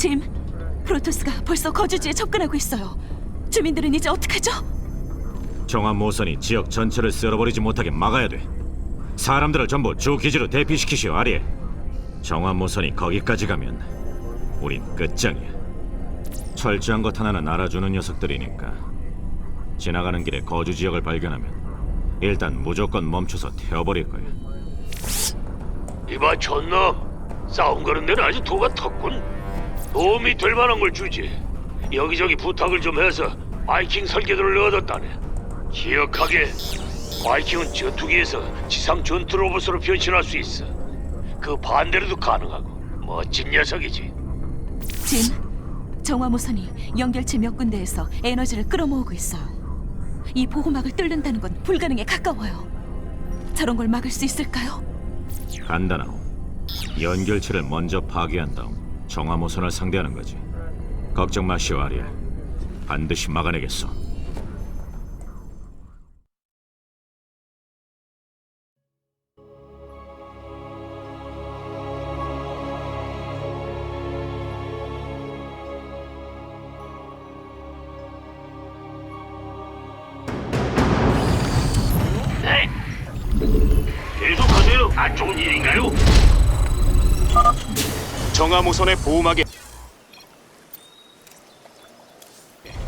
짐, 프로토스가 벌써 거주지에 접근하고 있어요. 주민들은 이제 어떡하죠? 정화 모선이 지역 전체를 쓸어버리지 못하게 막아야 돼. 사람들을 전부 주 기지로 대피시키시오, 아리에. 정화 모선이 거기까지 가면 우린 끝장이야. 철저한 것 하나는 알아주는 녀석들이니까. 지나가는 길에 거주 지역을 발견하면 일단 무조건 멈춰서 태워버릴 거야. 이봐 촌놈 싸움 거는 데는 아주 도가 텄군 도움이 될 만한 걸 주지 여기저기 부탁을 좀 해서 바이킹 설계도를 얻었다네 기억하게 바이킹은 전투기에서 지상 전투 로봇으로 변신할 수 있어 그 반대로도 가능하고 멋진 녀석이지 짐, 정화모선이 연결체 몇 군데에서 에너지를 끌어모으고 있어요. 이 보호막을 뚫는다는 건 불가능에 가까워요. 저런 걸 막을 수 있을까요? 간단하고 연결체를 먼저 파괴한 다음 정화 모선을 상대하는 거지. 걱정 마시오, 아리에. 반드시 막아내겠어. 네 계속하세요 안 좋은 일인가요? 정화모선의 보호막에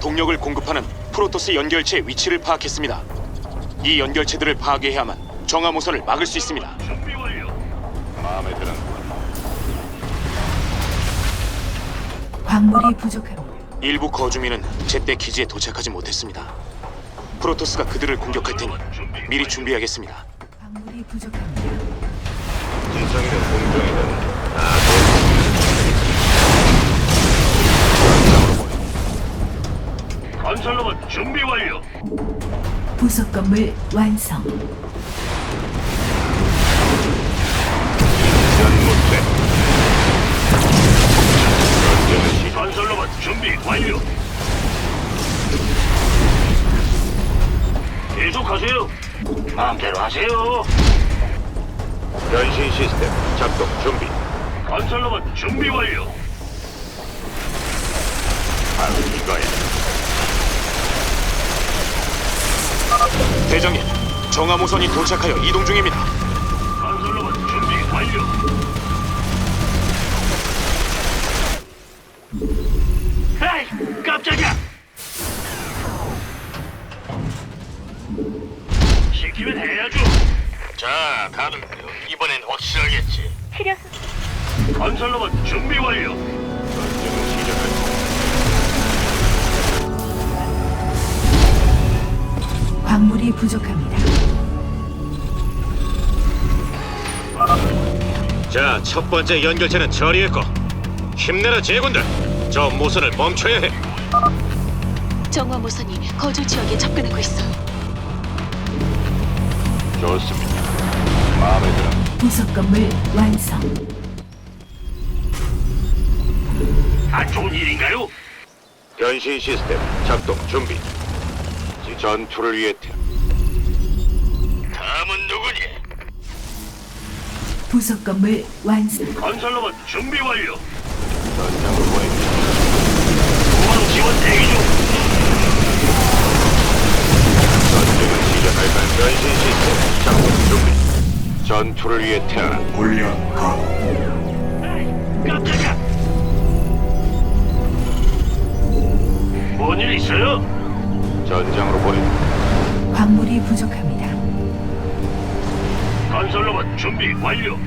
동력을 공급하는 프로토스 연결체 위치를 파악했습니다. 이 연결체들을 파괴해야만 정화모선을 막을 수 있습니다. 준비 완료 마음에 드는 광물이 부족합니다. 일부 거주민은 제때 기지에 도착하지 못했습니다. 프로토스가 그들을 공격할 테니 미리 준비하겠습니다. 광물이 부족합니다. 지성이든 공중이든 건설로봇 준비 완료 부속 건물 완성. 건설로봇 준비 완료. 계속하세요. 마음대로 하세요. 변신 시스템 작동 준비. 건설로봇 준비 완료. 바로 이거야. 대장님, 정화모선이 도착하여 이동 중입니다. 건설로봇 준비 완료. 에이, 깜짝이야. 시키면 해야죠. 자, 다들 이번엔 확실하겠지. 건설로봇 준비 완료. 광물이 부족합니다. 자, 첫 번째 연결체는 처리했고 힘내라 제군들. 저 모선을 멈춰야 해. 정화 모선이 거주 지역에 접근하고 있어요. 좋습니다. 마음에 들어. 부속 건물 완성. 안 좋은 일인가요? 변신 시스템 작동 준비. 전투를 위해 태. 다음은 누구니? 부속 건물 완성. 건설로봇 준비 완료. 전장으로 보냅니다. 후방 지원 대기 중. 전쟁을 시작할까? 변신 시스템 작동 준비. 전투를 위해 태어난 에이, 깜짝이야. 뭔일 있어요? 전장으로 보냅니다. 광물이 부족합니다. 건설로봇 준비 완료.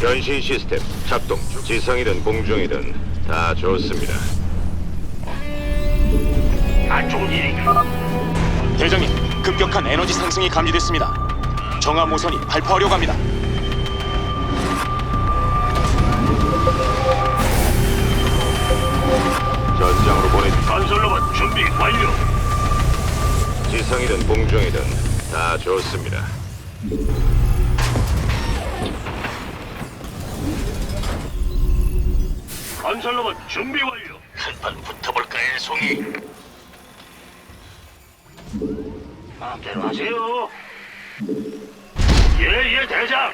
변신 시스템 작동 중. 지성이든 공중이든 다 좋습니다. 안 좋은 일인가? 대장님, 급격한 에너지 상승이 감지됐습니다. 정화 모선이 발포하려고 합니다. 전장으로 보냅니다. 건설로봇 준비 완료. 지성이든 공중이든 다 좋습니다. 건설로봇 준비 완료. 한판 붙어볼까요, 송이? 마음대로 하세요. 예, 예, 대장.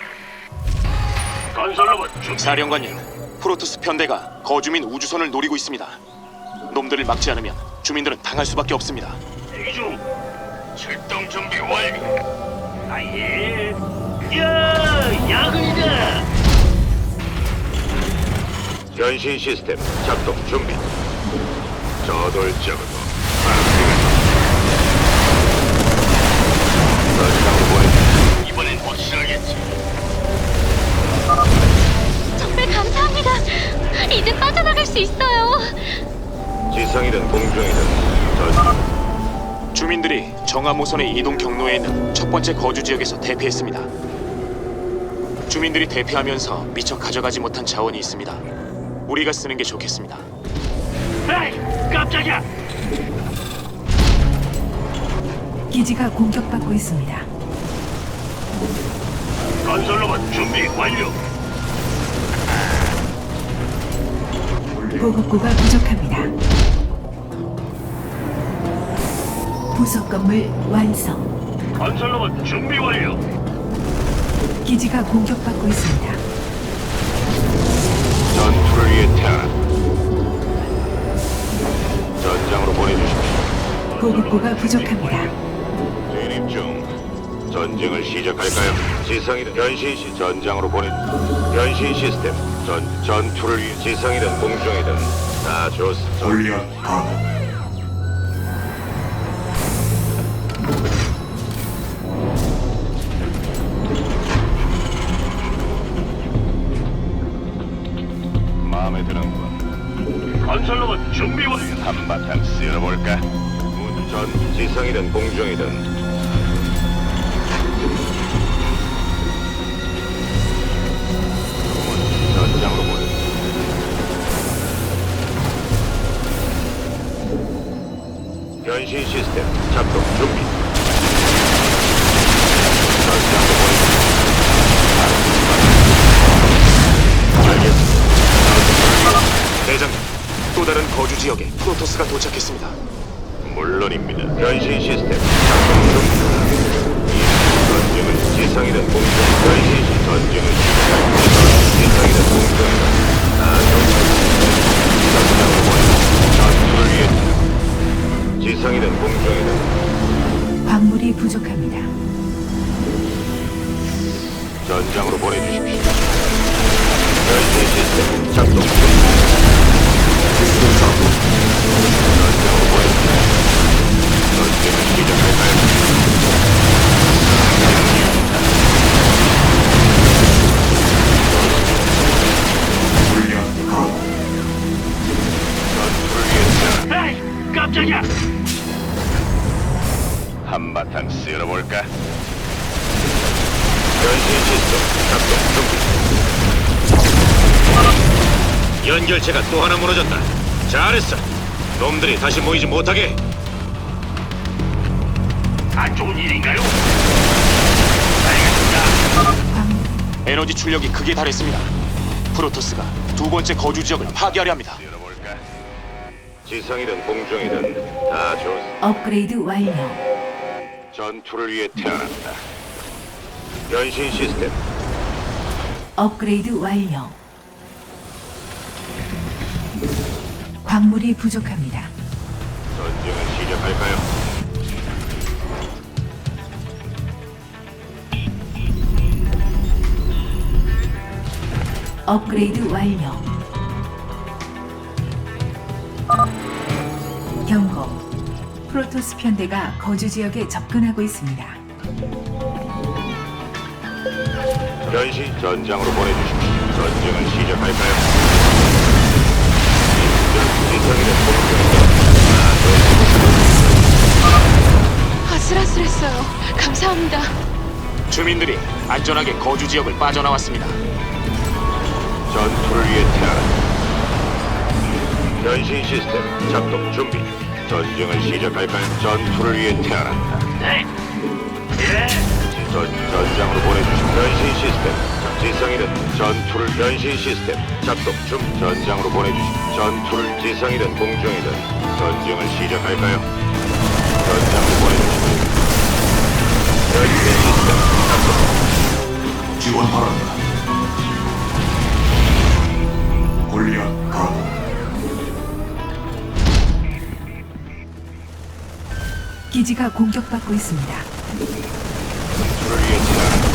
건설로봇 준비. 사령관님, 프로토스 편대가 거주민 우주선을 노리고 있습니다. 놈들을 막지 않으면 주민들은 당할 수밖에 없습니다. 대기 중. 출동 준비 완료. 아예. 야, 야근이다. 변신 시스템 작동 준비. 저돌 적으로 이번엔 확실하겠지. 정말 감사합니다. 이제 빠져나갈 수 있어요. 지상이든 공중이든 전 주민들이 정화모선의 이동 경로에 있는 첫 번째 거주 지역에서 대피했습니다. 주민들이 대피하면서 미처 가져가지 못한 자원이 있습니다. 우리가 쓰는 게 좋겠습니다. 에이, 깜짝이야. 기지가 공격받고 있습니다. 건설로만 준비 완료. 보급고가 부족합니다. 부속 건물 완성. 건설로만 준비 완료. 기지가 공격받고 있습니다. 전투를 위해 태어나 전장으로 보내주십시오. 보급고가 부족합니다. 진입 중. 전쟁을 시작할까요? 지상이든 변신 시 전장으로 보내. 변신 시스템 전 전투를 위해 지상이든 공중이든 다 좋습니다. 골리앗 가도 마음에 드는군. 건설로만 준비 완료. 한바탕 쓸어볼까? 전 지상이든 공중이든 변신 시스템 작동 준비. 대장님, 또 다른 거주 지역에 프로토스가 도착했습니다. 물론입니다. 변신 시스템 작동 중. 이 전쟁은 지상이든 공중 변신 시 전쟁은 지상이든 연결체가 또 하나 무너졌다. 잘했어. 놈들이 다시 모이지 못하게. 안 좋은 일인가요? 알겠습니다. 광, 에너지 출력이 극에 달했습니다. 프로토스가 두 번째 거주 지역을 파괴하려 합니다. 지상이든 공중이든 다 좋습니다. 업그레이드 완료. 전투를 위해 태어났다. 변신 시스템 업그레이드 완료. 광물이 부족합니다. 전쟁을 시작할까요? 업그레이드 완료. 경고. 프로토스 편대가 거주 지역에 접근하고 있습니다. 변신 전장으로 보내주십시오. 전쟁을 시작할까요? 아슬아슬했어요. 감사합니다. 주민들이 안전하게 거주 지역을 빠져나왔습니다. 전투를 위해 태어났다. 변신 시스템 작동 준비. 전쟁을 시작할까요? 전투를 위해 태어났다. 네. 예. 전, 전장으로 보내주신 변신 시스템 자, 지상이든 전투를 변신 시스템 작동 중 전장으로 보내주시 전투를 지상이든 공중이든 전쟁을 시작할까요? 전장으로 보내주시 변신 시스템 작동 지원 바랍니다 골리앗 가동 기지가 공격받고 있습니다. 전투를 위해 지나는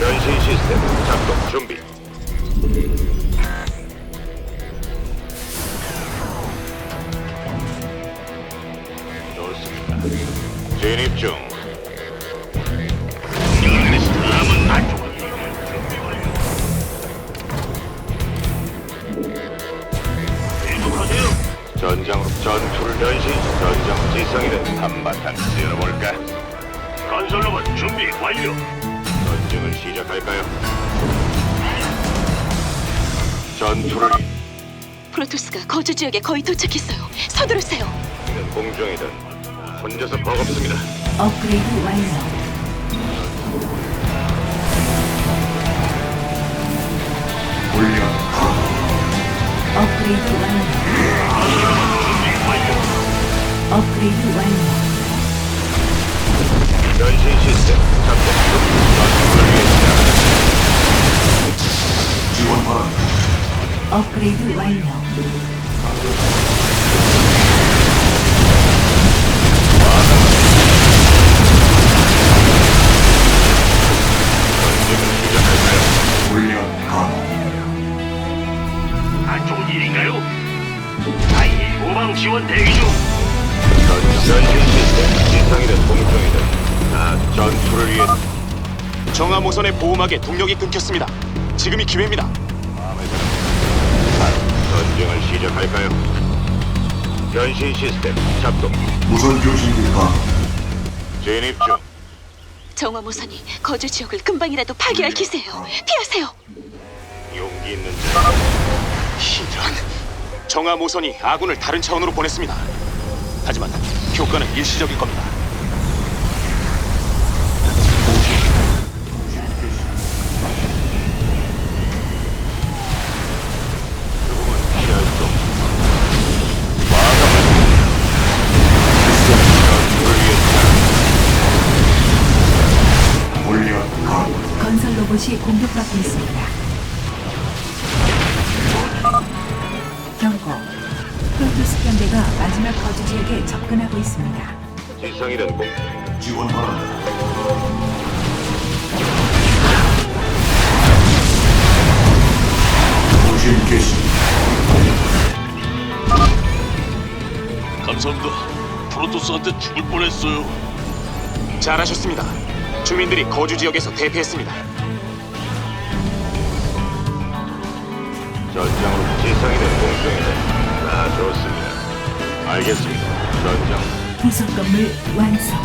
변신 시스템 작동 준비. 좋습니다. 진입 중. 전장으로 전투를 변신 전장 지성이는 한바탕 쓸어볼까? 건설로봇 준비 완료. 전쟁을 시작할까요? 전투를 프로토스가 거주 지역에 거의 도착했어요. 서두르세요. 이는 공중이든 혼자서 버겁습니다. 업그레이드 완료. 훈련 가동 업그레이드 완료. 업그레이드 완료. 변신 시스템 작동 중. 전투를 위해 태어난 지원 바란다 업그레이드 완료. 훈련 가동 안 좋은 일인가요? 아이 후방 지원 대기 중. 변신 시스템 지성이든 공중이든 다 전투를 위해 정화 모선의 보호막에 동력이 끊겼습니다. 지금이 기회입니다. 마음에 바로 전쟁을 시작할까요? 변신 시스템 작동 무선 교신기 가동 진입 중 정화모선이 거주 지역을 금방이라도 파괴할 기세예요. 피하세요. 용기 있는 자 이런 정화 모선이 아군을 다른 차원으로 보냈습니다. 하지만 효과는 일시적일 겁니다. 공격받고 있습니다. 경고. 프로토스 편대가 마지막 거주 지역에 접근하고 있습니다. 지성이든 공 지원 바란다 통신 개시 감사합니다. 프로토스한테 죽을 뻔했어요. 잘하셨습니다. 주민들이 거주 지역에서 대피했습니다. 전장으로 지성이든 공중이든 다 좋습니다 알겠습니다 전장 부속 건물 완성.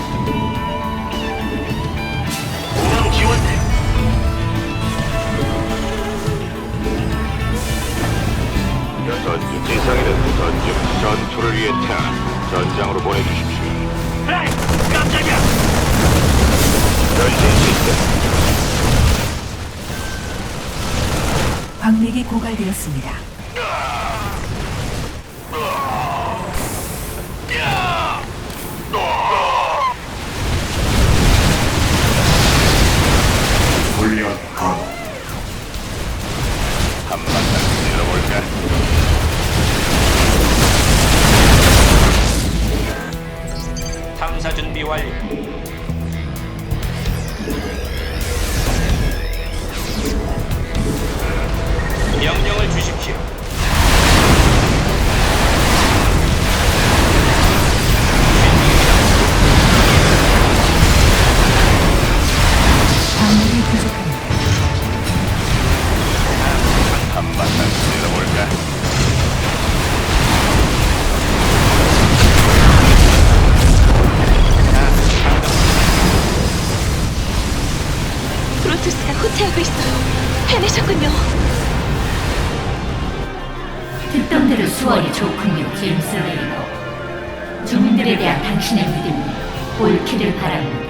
후방 지원 대. 전주 지성이든 전주 전투를 위해 태어난 전장으로 보내주십시오 에이, 깜짝이야. 변신 시스템 광맥이 고갈되었습니다. 훈련 탐사 준비 완료. 특동대로 수월이 좋군요, 제임스 레이너. 주민들에 대한 당신의 믿음이 옳기를 바랍니다.